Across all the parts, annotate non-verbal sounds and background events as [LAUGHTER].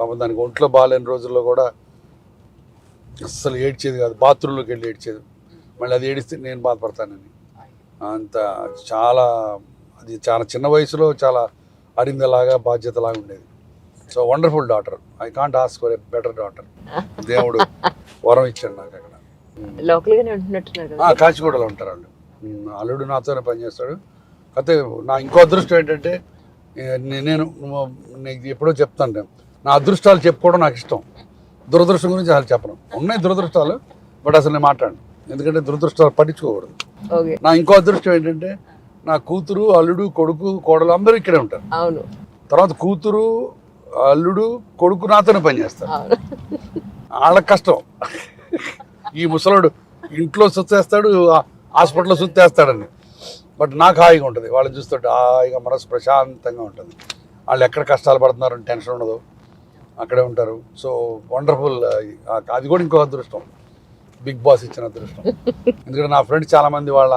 పాపం దానికి ఒంట్లో బాగాలేని రోజుల్లో కూడా అస్సలు ఏడ్చేది కాదు. బాత్రూంలోకి వెళ్ళి ఏడ్చేది. మళ్ళీ అది ఏడిస్తే నేను బాధపడతానని. అంత చాలా అది చాలా చిన్న వయసులో చాలా అరిందలాగా బాధ్యతలాగా ఉండేది. So wonderful daughter. I can't ask for a better daughter. దేవుడు వరం ఇచ్చాడు నాకు అక్కడ. కాచిగూడలో ఉంటారు వాళ్ళు. అల్లుడు నాతోనే పనిచేస్తాడు. అయితే నా ఇంకో అదృష్టం ఏంటంటే నేను ఎప్పుడో చెప్తాను. నా అదృష్టాలు చెప్పుకోవడం నాకు ఇష్టం. దురదృష్టం గురించి అసలు చెప్పను. ఉన్నాయి దురదృష్టాలు బట్ అసలు నేను మాట్లాడను. ఎందుకంటే దురదృష్టాలు పట్టించుకోకూడదు. నా ఇంకో అదృష్టం ఏంటంటే నా కూతురు అల్లుడు కొడుకు కోడలు అందరూ ఇక్కడే ఉంటారు. అవును. తర్వాత కూతురు అల్లుడు కొడుకు నాతోనే పనిచేస్తారు వాళ్ళకి కష్టం. ఈ ముసలోడు ఇంట్లో సుత్తేస్తాడు హాస్పిటల్లో సుత్తేస్తాడని బట్ నాకు హాయిగా ఉంటుంది. వాళ్ళని చూస్తుంటే హాయిగా మనసు ప్రశాంతంగా ఉంటుంది. వాళ్ళు ఎక్కడ కష్టాలు పడుతున్నారని టెన్షన్ ఉండదు. అక్కడే ఉంటారు. సో వండర్ఫుల్ అది కూడా ఇంకో అదృష్టం. బిగ్ బాస్ ఇచ్చిన అదృష్టం. [LAUGHS] ఎందుకంటే నా ఫ్రెండ్స్ చాలామంది వాళ్ళ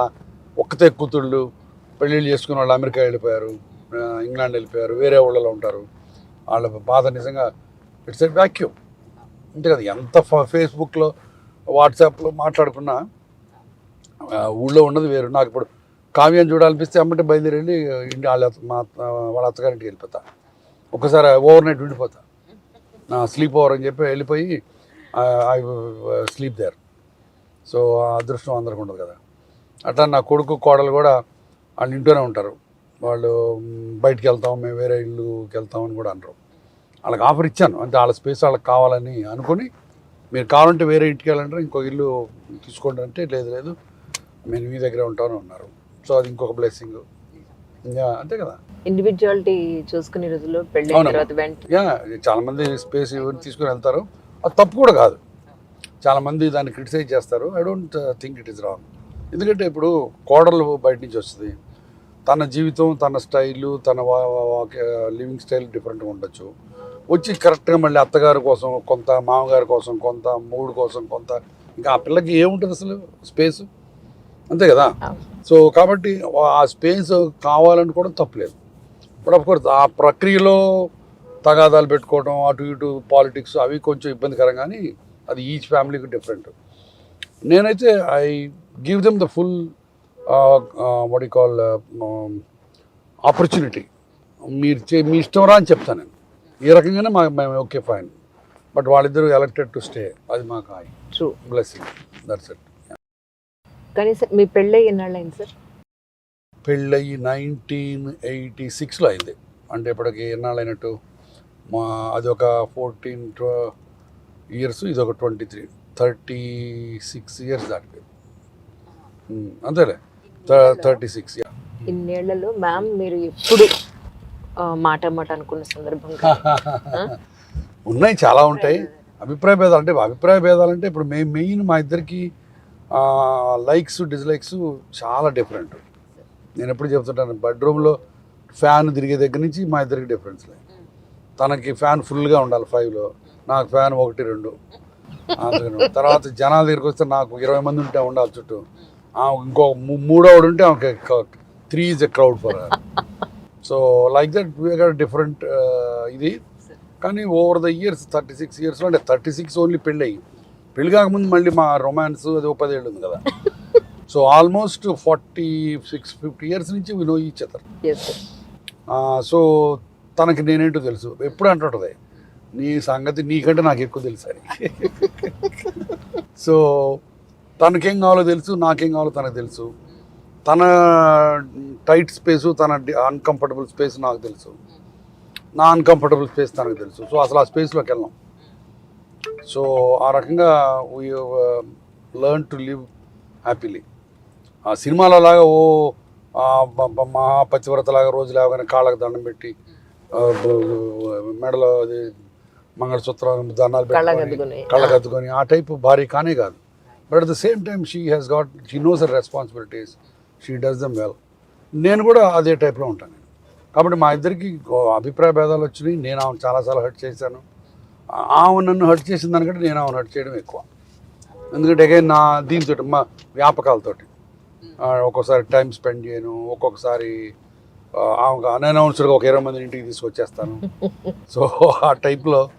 ఒక్కతే కూతుళ్ళు పెళ్ళిళ్ళు చేసుకుని వాళ్ళు అమెరికా వెళ్ళిపోయారు ఇంగ్లాండ్ వెళ్ళిపోయారు వేరే ఊళ్ళలో ఉంటారు. వాళ్ళ బాధ నిజంగా ఇట్స్ ఎ వ్యాక్యూమ్ అంతే కదా ఎంత ఫ- ఫేస్బుక్లో వాట్సాప్లో మాట్లాడుకున్నా ఊళ్ళో ఉన్నది వేరు. నాకు ఇప్పుడు కావ్యం చూడాలనిపిస్తే అమ్మటే బయలుదేరి వెళ్ళి ఇంటి వాళ్ళ మా వాళ్ళ అత్తగారింటికి వెళ్ళిపోతా. ఒకసారి ఓవర్ నైట్ ఉండిపోతా. స్లీప్ ఓవర్ అని చెప్పి వెళ్ళిపోయి ఐ స్లీప్ దేర్ సో ఆ అదృష్టం అందరికి ఉండదు కదా. అట్లా నా కొడుకు కోడలు కూడా వాళ్ళ ఇంట్లోనే ఉంటారు. వాళ్ళు బయటికి వెళ్తాం మేము వేరే ఇల్లుకి వెళ్తాం అని కూడా అనరు. వాళ్ళకి ఆఫర్ ఇచ్చాను. అంటే వాళ్ళ స్పేస్ వాళ్ళకి కావాలని అనుకుని మీరు కావాలంటే వేరే ఇంటికి వెళ్ళంటారు ఇంకో ఇల్లు తీసుకోండి అంటే లేదు లేదు మేము మీ దగ్గరే ఉంటాను అన్నారు. సో అది ఇంకొక బ్లెస్సింగ్ అంతే కదా. ఇండివిజువాలిటీ చూసుకునే రోజుల్లో. తర్వాత యా చాలా మంది స్పేస్ ఎవరు తీసుకుని వెళ్తారు అది తప్పు కూడా కాదు. చాలా మంది దాన్ని క్రిటిసైజ్ చేస్తారు. I don't think it is wrong ఎందుకంటే ఇప్పుడు కోడలు బయట నుంచి వస్తుంది. తన జీవితం తన స్టైలు తన లివింగ్ స్టైల్ డిఫరెంట్గా ఉండొచ్చు. వచ్చి కరెక్ట్గా మళ్ళీ అత్తగారి కోసం కొంత మామగారి కోసం కొంత మూడు కోసం కొంత ఇంకా ఆ పిల్లకి ఏముంటుంది అసలు? స్పేస్ అంతే కదా. సో కాబట్టి ఆ స్పేస్ కావాలనుకోవడం తప్పులేదు. బట్ ఆఫ్ కోర్స్ ఆ ప్రక్రియలో తగాదాలు పెట్టుకోవడం అటు ఇటు పాలిటిక్స్ అవి కొంచెం ఇబ్బందికరం కానీ అది ఈచ్ ఫ్యామిలీకి డిఫరెంట్. నేనైతే I give them the full what call opportunity. మీరు చే మీ ఇష్టం రా అని చెప్తాను నేను. ఈ రకంగానే మా మేము ఓకే ఫైన్. బట్ వాళ్ళిద్దరూ ఎలక్టెడ్ టు స్టే. అది మాకు హాయ్. ట్రూ బ్లెస్సింగ్ దట్స్ ఇట్ కానీ సార్ మీ పెళ్ళై ఎన్నాళ్ళు అయింది సార్? పెళ్ళయి నైన్టీన్ ఎయిటీ సిక్స్లో అయింది. అంటే ఇప్పటికి ఎన్నాళ్ళు అయినట్టు మా అది ఒక ఫోర్టీన్ ఇయర్స్ ఇది ఒక twenty three thirty six years దాటిపోయింది అంతేలే. థర్టీ సిక్స్ ఇన్నేళ్ళలో మ్యామ్ మీరు ఎప్పుడు మాట మాట అనుకున్న సందర్భం? [LAUGHS] ఉన్నాయి చాలా ఉంటాయి. అభిప్రాయ భేదాలు అంటే అభిప్రాయ భేదాలు అంటే ఇప్పుడు మేము మెయిన్ మా ఇద్దరికి లైక్స్ డిస్లైక్స్ చాలా డిఫరెంట్ నేను ఎప్పుడు చెప్తుంటాను బెడ్రూమ్లో ఫ్యాన్ తిరిగే దగ్గర నుంచి మా ఇద్దరికి డిఫరెన్స్ లేదు తనకి ఫ్యాన్ ఫుల్గా ఉండాలి ఫైవ్లో నాకు ఫ్యాన్ ఒకటి రెండు. తర్వాత జనాల దగ్గరికి వస్తే నాకు ఇరవై మంది ఉంటే ఉండాలి చుట్టూ. ఇంకో మూడోడు ఉంటే ఆమెకి three is a crowd for so like that we different ఇది. కానీ over the years thirty six ఇయర్స్లో అంటే థర్టీ సిక్స్ ఓన్లీ పెళ్ళి అయ్యి పెళ్ళి కాకముందు మళ్ళీ మా రొమాన్స్ అది ఒక పదేళ్ళు ఉంది కదా so almost forty six fifty years నుంచి we know each other. So తనకి నేనేంటో తెలుసు. ఎప్పుడు అంటుంటుంది? నీ సంగతి నీకంటే నాకు ఎక్కువ తెలుసు అని. [LAUGHS] సో తనకేం కావాలో తెలుసు నాకేం కావాలో తనకు తెలుసు. తన టైట్ స్పేసు తన అన్కంఫర్టబుల్ స్పేస్ నాకు తెలుసు. నా అన్కంఫర్టబుల్ స్పేస్ తనకు తెలుసు. సో అసలు ఆ స్పేస్లోకి వెళ్ళాం. సో ఆ రకంగా we learn to live happily ఆ సినిమాలో లాగా ఓ ఆ, బ- బ- మహా పతివ్రతలాగా రోజు లేవగానే కాళ్ళకు దండం పెట్టి మెడలో అది మంగళసూత్రం దండాలు పెట్టుకొని కళ్ళగద్దుకుని. కళ్ళగద్దుకొని ఆ. టైప్ భారీ కానే కాదు. But at the same time she has got she knows her responsibilities she does them well నేను కూడా అదే టైప్లో ఉంటాను. కాబట్టి మా ఇద్దరికి అభిప్రాయ భేదాలు వచ్చినాయి. నేను ఆమెను చాలాసార్లు హర్ట్ చేశాను. ఆమె నన్ను హర్ట్ చేసిన దానికంటే నేను ఆమెను హర్ట్ చేయడం ఎక్కువ. ఎందుకంటే అగైన్ నా దీంతో మా వ్యాపకాలతోటి. ఆ, ఒక్కొక్కసారి టైం స్పెండ్ చేయను ఒక్కొక్కసారి అన్అనౌన్స్డ్గా ఒక ఇరవై మంది ఇంటికి తీసుకొచ్చేస్తాను. [LAUGHS] సో ఆ టైప్లో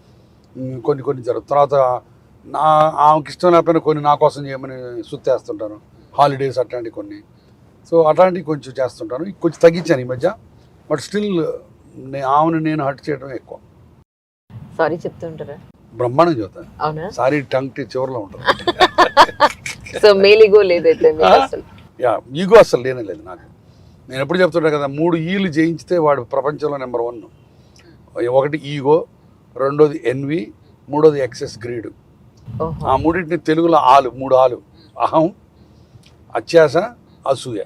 కొన్ని కొన్ని జరుగుతుంది తర్వాత నా ఆమెకి ఇష్టం లేకపోయినా కొన్ని నా కోసం చేయమని సుత్తేస్తుంటాను. హాలిడేస్ అట్లాంటివి కొన్ని. సో అట్లాంటివి కొంచెం చేస్తుంటాను. కొంచెం తగ్గించాను ఈ మధ్య. బట్ స్టిల్ ఆమెను నేను హర్ట్ చేయడం ఎక్కువ. సారీ చెప్తుంటారా? బ్రహ్మాండం చెబుతాను అవునా? సారీ టంగ్ టీ చివరిలో ఉంటుంది. సో మేలిగో లేదైతే యా ఈగో అసలు లేనే లేదు నాకు. నేను ఎప్పుడు చెప్తుంటా కదా మూడు ఈలు జయించితే వాడు ప్రపంచంలో నెంబర్ వన్. ఒకటి ఈగో రెండోది ఎన్వి మూడోది ఎక్సెస్ గ్రీడ్. ఆ మూడింటిని తెలుగులో ఆలు మూడు ఆలు. అహం అత్యాస అసూయ.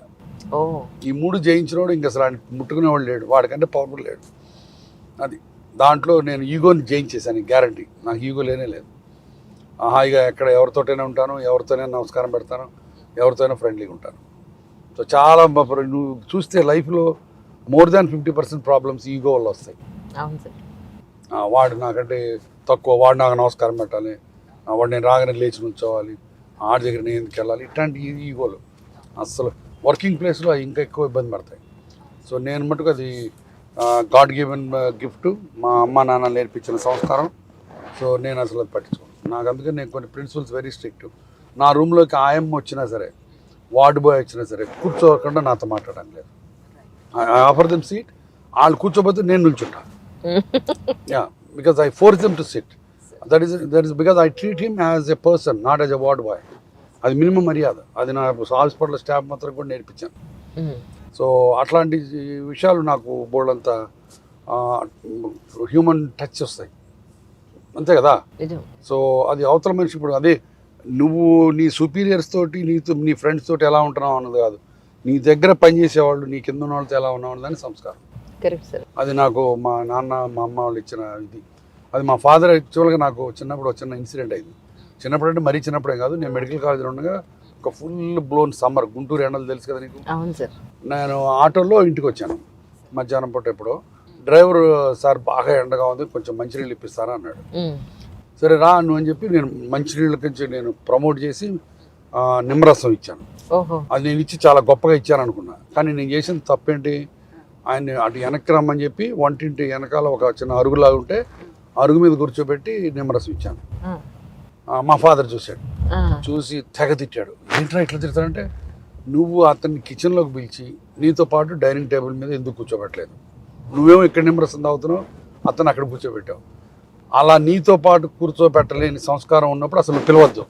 ఈ మూడు జయించినోడు ఇంక అసలు ముట్టుకునేవాడు లేడు వాడికంటే పవర్ఫుల్ లేడు. అది. దాంట్లో నేను ఈగోని జయించేసాను గ్యారంటీ. నాకు ఈగో లేనే లేదు. హాయిగా ఎక్కడ ఎవరితోటైనా ఉంటాను ఎవరితోనైనా నమస్కారం పెడతాను ఎవరితోనైనా ఫ్రెండ్లీగా ఉంటాను. సో చాలా నువ్వు చూస్తే లైఫ్లో more than fifty percent problems ego వల్ల వస్తాయి. వాడు నాకంటే తక్కువ వాడు నాకు నమస్కారం పెట్టాలి వాడు నేను రాగానే లేచి నుంచోవాలి ఆడి దగ్గర నేను ఎందుకు వెళ్ళాలి ఇట్లాంటి ఈగోలు. అస్సలు వర్కింగ్ ప్లేస్లో ఇంకా ఎక్కువ ఇబ్బంది పడతాయి. సో నేను మటుకు అది గాడ్ గివెన్ గిఫ్ట్ మా అమ్మ నాన్న నేర్పించిన సంస్కారం. సో నేను అసలు అది పట్టించుకోను. నాకు అందుకని నేను కొన్ని ప్రిన్సిపల్స్ వెరీ స్ట్రిక్ట్ నా రూమ్లోకి ఆయమ్మ వచ్చినా సరే వార్డ్ బాయ్ వచ్చినా సరే కూర్చోకుండా నాతో మాట్లాడడం లేదు. ఆఫర్ దెమ్ సీట్ వాళ్ళు కూర్చోబోతే నేను నిల్చుంటాను [LAUGHS] yeah because i force them to sit. That is that is because i treat him as a person not as a ward boy. అది మినిమం మర్యాద. అది నా హాస్పిటల్ స్టాఫ్ మాత్రం కూడా నేర్పించాను. సో అట్లాంటి విషయాలు నాకు బోర్డంత హ్యూమన్ టచ్ వస్తాయి. అంతే కదా? సో అది అవతల మనిషి ఇప్పుడు అదే నువ్వు నీ సుపీరియర్స్ తోటి నీతో నీ ఫ్రెండ్స్ తోటి ఎలా ఉంటున్నావు అన్నది కాదు. నీ దగ్గర పనిచేసేవాళ్ళు నీ కింద ఉన్న వాళ్ళతో ఎలా ఉన్నావు అన్నదని సంస్కారం. అది నాకు మా నాన్న మా అమ్మ వాళ్ళు ఇచ్చిన ఇది. అది మా ఫాదర్ యాక్చువల్గా నాకు చిన్నప్పుడు ఒక చిన్న ఇన్సిడెంట్ అయింది. చిన్నప్పుడు అంటే మరీ చిన్నప్పుడే కాదు నేను మెడికల్ కాలేజీలో ఉండగా ఒక ఫుల్ బ్లోన్ సమ్మర్ గుంటూరు ఎండలు తెలుసు కదా నీకు? అవును సార్. నేను ఆటోలో ఇంటికి వచ్చాను. మధ్యాహ్నం పూట ఎప్పుడో. డ్రైవర్ సార్ బాగా ఎండగా ఉంది కొంచెం మంచినీళ్ళు ఇప్పిస్తారా అన్నాడు. సరే రా అని చెప్పి నేను మంచినీళ్ళ నుంచి నేను ప్రమోట్ చేసి నిమ్మరసం ఇచ్చాను. అది నేను ఇచ్చి చాలా గొప్పగా ఇచ్చాను అనుకున్నా కానీ నేను చేసిన తప్పేంటి? ఆయన అటు వెనక్కి రమ్మని చెప్పి వంటింటి వెనకాల ఒక చిన్న అరుగులాగా ఉంటే అరుగు మీద కూర్చోబెట్టి నిమ్మరసం ఇచ్చాను. మా ఫాదర్ చూశాడు. చూసి తెగ తిట్టాడు. ఏంట్రా ఇట్లా తిడతాడంటే నువ్వు అతన్ని కిచెన్లోకి పిలిచి నీతో పాటు డైనింగ్ టేబుల్ మీద ఎందుకు కూర్చోబెట్టలేదు? నువ్వేమో ఇక్కడ నిమ్మరసం తాగుతున్నావు అతను అక్కడ కూర్చోబెట్టావు. అలా నీతో పాటు కూర్చోబెట్టలేని సంస్కారం ఉన్నప్పుడు అసలు పిలవద్దు.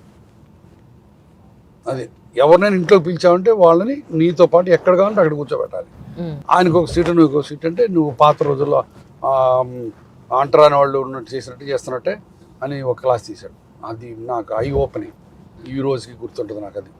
అది ఎవరినైనా ఇంట్లోకి పిలిచావంటే వాళ్ళని నీతో పాటు ఎక్కడ కావాలంటే అక్కడ కూర్చోబెట్టాలి. ఆయనకు ఒక సీటు నువ్వు ఒక సీట్ అంటే నువ్వు పాత రోజుల్లో అంటరాని వాళ్ళు ఉన్నట్టు చేసినట్టు చేస్తున్నట్టే అని ఒక క్లాస్ తీశాడు. అది నాకు ఐ ఓపెనింగ్ ఈ రోజుకి గుర్తుంటుంది నాకు అది